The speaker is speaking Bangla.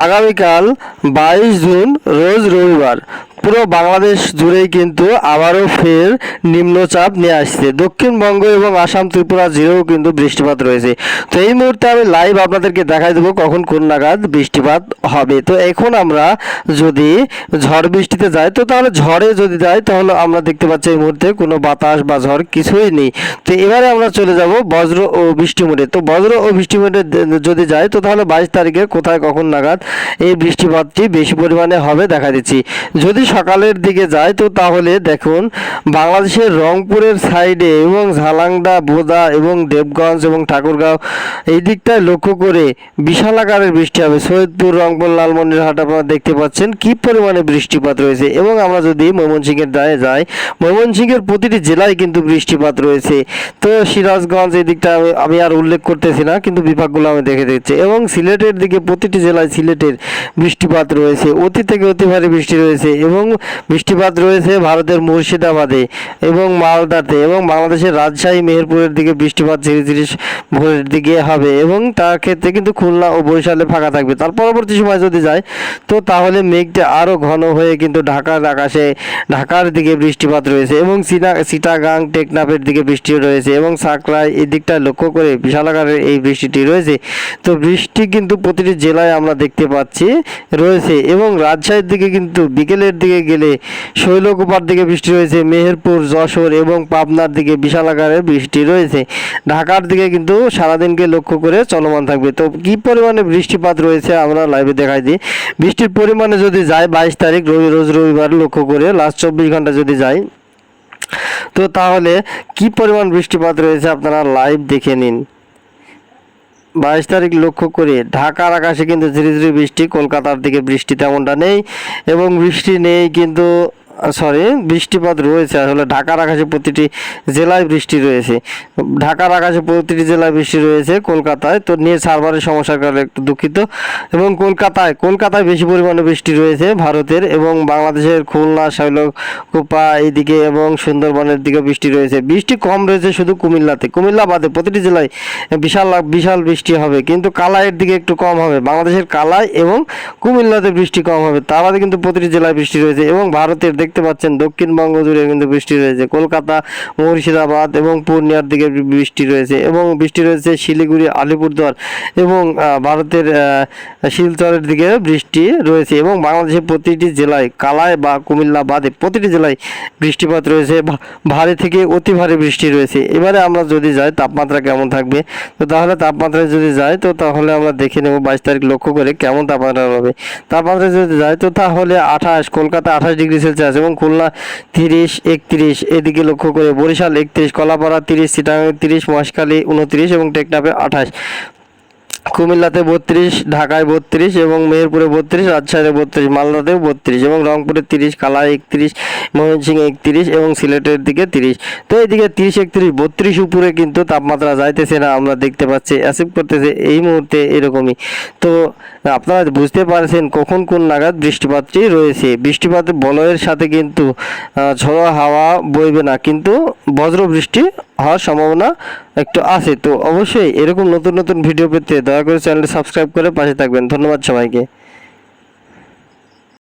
আগামীকাল বাইশ জুন রোজ রবিবার। পুরো বাংলাদেশ জুড়েই কিন্তু আবারও ফের নিম্নচাপ নিয়ে আসছে। দক্ষিণবঙ্গ এবং আসাম ত্রিপুরা জুড়েও কিন্তু বৃষ্টিপাত রয়েছে। তো এই মুহূর্তে আমি লাইভ আপনাদেরকে দেখাই দেবো কখন কোন নাগাদ বৃষ্টিপাত হবে। তো এখন আমরা যদি ঝড় বৃষ্টিতে যাই, তো তাহলে ঝড়ে যদি যাই, তাহলে আমরা দেখতে পাচ্ছি এই মুহূর্তে কোনো বাতাস বা ঝড় কিছুই নেই। তো এবারে আমরা চলে যাব বজ্র ও বৃষ্টি মোড়ে। তো বজ্র ও বৃষ্টি মোড়ে যদি যাই, তো তাহলে বাইশ তারিখে কোথায় কখন নাগাদ এই বৃষ্টিপাতটি বেশি পরিমাণে হবে দেখা দিচ্ছি। যদি সকালের দিকে যাই তো তাহলে দেখুন, বাংলাদেশের রংপুরের সাইডে এবং ঝালাংডা বোদা এবং দেবগঞ্জ এবং ঠাকুরগাঁও, এই দিকটায় লক্ষ্য করে বিশাল আকারের বৃষ্টি হবে। সৈয়দপুর, রংপুর, লালমনিরহাট আপনারা দেখতে পাচ্ছেন কি পরিমাণে বৃষ্টিপাত রয়েছে এবং আমরা যদি ময়মনসিংহের দায়ে যাই, ময়মনসিংহের প্রতিটি জেলায় কিন্তু বৃষ্টিপাত রয়েছে। তো সিরাজগঞ্জ, এই দিকটা আমি আর উল্লেখ করতেছি না, কিন্তু বিভাগগুলো আমি দেখে দিচ্ছি। এবং সিলেটের দিকে প্রতিটি জেলায় সিলেটের বৃষ্টিপাত রয়েছে, অতি থেকে অতি ভারী বৃষ্টি রয়েছে এবং বৃষ্টিপাত রয়েছে ভারতের মুর্শিদাবাদে এবং মালদাতে এবং বাংলাদেশের রাজশাহী, মেহেরপুরের দিকে বৃষ্টিপাত ধীরে ধীরে ভোরের দিকে হবে এবং তার ক্ষেত্রে কিন্তু খুলনা ও বরিশালে ফাঁকা থাকবে। তার পরবর্তী সময় যদি যায়, তো তাহলে মেঘটা আরও ঘন হয়ে কিন্তু ঢাকার আকাশে, ঢাকার দিকে বৃষ্টিপাত রয়েছে এবং সিনা, সিটাগাং, টেকনাফের দিকে বৃষ্টি রয়েছে এবং সাকরায় এই দিকটা লক্ষ্য করে বিশাল আকারের এই বৃষ্টিটি রয়েছে। তো বৃষ্টি কিন্তু প্রতিটি জেলায় আমরা দেখতে পাচ্ছি রয়েছে এবং রাজশাহীর দিকে কিন্তু বিকেলের দিকে গেলে শৈলকুপার দিকে বৃষ্টি রয়েছে, মেহেরপুর, যশোর এবং পাবনার দিকে বিশাল আকারের বৃষ্টি রয়েছে। ঢাকার দিকে কিন্তু সারাদিনকে লক্ষ্য করে চলমান থাকবে। তো কি পরিমাণে বৃষ্টিপাত রয়েছে আমরা লাইভে দেখাই দিই। বৃষ্টির পরিমাণে যদি যায় বাইশ তারিখ, রবি, রোজ রবিবার লক্ষ্য করে লাস্ট চব্বিশ ঘণ্টা যদি যায়, তো তাহলে কি পরিমাণ বৃষ্টিপাত রয়েছে আপনারা লাইভ দেখে নিন। বাইশ তারিখ লক্ষ্য করে ঢাকার আকাশে কিন্তু ধীরে ধীরে বৃষ্টি, কলকাতার দিকে বৃষ্টি তেমনটা নেই এবং বৃষ্টি নেই কিন্তু সরি বৃষ্টিপাত রয়েছে। আসলে ঢাকার আকাশে প্রতিটি জেলায় বৃষ্টি রয়েছে। ঢাকার আকাশে প্রতিটি জেলায় বৃষ্টি রয়েছে কলকাতায়। তো নিয়ে সার্ভারের সমস্যার কারণে একটু দুঃখিত। এবং কলকাতায় কলকাতায় বেশি পরিমাণে বৃষ্টি রয়েছে ভারতের এবং বাংলাদেশের খুলনা, শৈলকুপা এইদিকে এবং সুন্দরবনের দিকে বৃষ্টি রয়েছে। বৃষ্টি কম রয়েছে শুধু কুমিল্লাতে। কুমিল্লা বাদে প্রতিটি জেলায় বিশাল বিশাল বৃষ্টি হবে। কিন্তু কালাইয়ের দিকে একটু কম হবে। বাংলাদেশের কালাই এবং কুমিল্লাতে বৃষ্টি কম হবে। তার বাদে কিন্তু প্রতিটি জেলায় বৃষ্টি রয়েছে এবং ভারতের দেখতে পাচ্ছেন দক্ষিণবঙ্গ জুড়ে কিন্তু বৃষ্টি রয়েছে। কলকাতা, মুর্শিদাবাদ এবং পূর্ণিয়ার দিকে বৃষ্টি রয়েছে এবং বৃষ্টি রয়েছে শিলিগুড়ি, আলিপুরদুয়ার এবং ভারতের শিলচরের দিকে বৃষ্টি রয়েছে এবং বাংলাদেশের প্রতিটি জেলায় কালায় বা কুমিল্লা বাদে প্রতিটি জেলায় বৃষ্টিপাত রয়েছে। ভারী থেকে অতি ভারী বৃষ্টি রয়েছে। এবারে আমরা যদি যাই, তাপমাত্রা কেমন থাকবে? তো তাহলে তাপমাত্রায় যদি যাই, তো তাহলে আমরা দেখে নেব বাইশ তারিখ লক্ষ্য করে কেমন তাপমাত্রা হবে। তাপমাত্রা যদি যাই, তো তাহলে আঠাশ, কলকাতা আঠাশ ডিগ্রি সেলসিয়াস এবং খুলনা তিরিশ, একত্রিশ। এদিকে লক্ষ্য করে বরিশাল একত্রিশ, কলাপাড়া তিরিশ সিটাং তিরিশ, মহেশখালী উনত্রিশ এবং টেকনাফে আঠাশ। কুমিল্লাতে বত্রিশ, ঢাকায় বত্রিশ এবং মেহেরপুরে বত্রিশ, রাজশাহীতে বত্রিশ, মালদাতেও বত্রিশ এবং রংপুরে তিরিশ, কালায় একত্রিশ, ময়মনসিংহে একত্রিশ এবং সিলেটের দিকে তিরিশ। তো এইদিকে তিরিশ, একত্রিশ, বত্রিশ উপরে কিন্তু তাপমাত্রা যাইতেছে না, আমরা দেখতে পাচ্ছি অ্যাসিভ করতেছে, এই মুহূর্তে এরকমই। তো আপনারা বুঝতে পারছেন কখন কোন নাগাদ বৃষ্টিপাতটি রয়েছে। বৃষ্টিপাতের বলয়ের সাথে কিন্তু ঝড়ো হাওয়া বইবে না, কিন্তু বজ্র বৃষ্টি হওয়ার সম্ভাবনা একটু আছে। তো অবশ্যই এরকম নতুন নতুন ভিডিও পেতে দয়া করে চ্যানেলটি সাবস্ক্রাইব করে পাশে থাকবেন। ধন্যবাদ সবাইকে।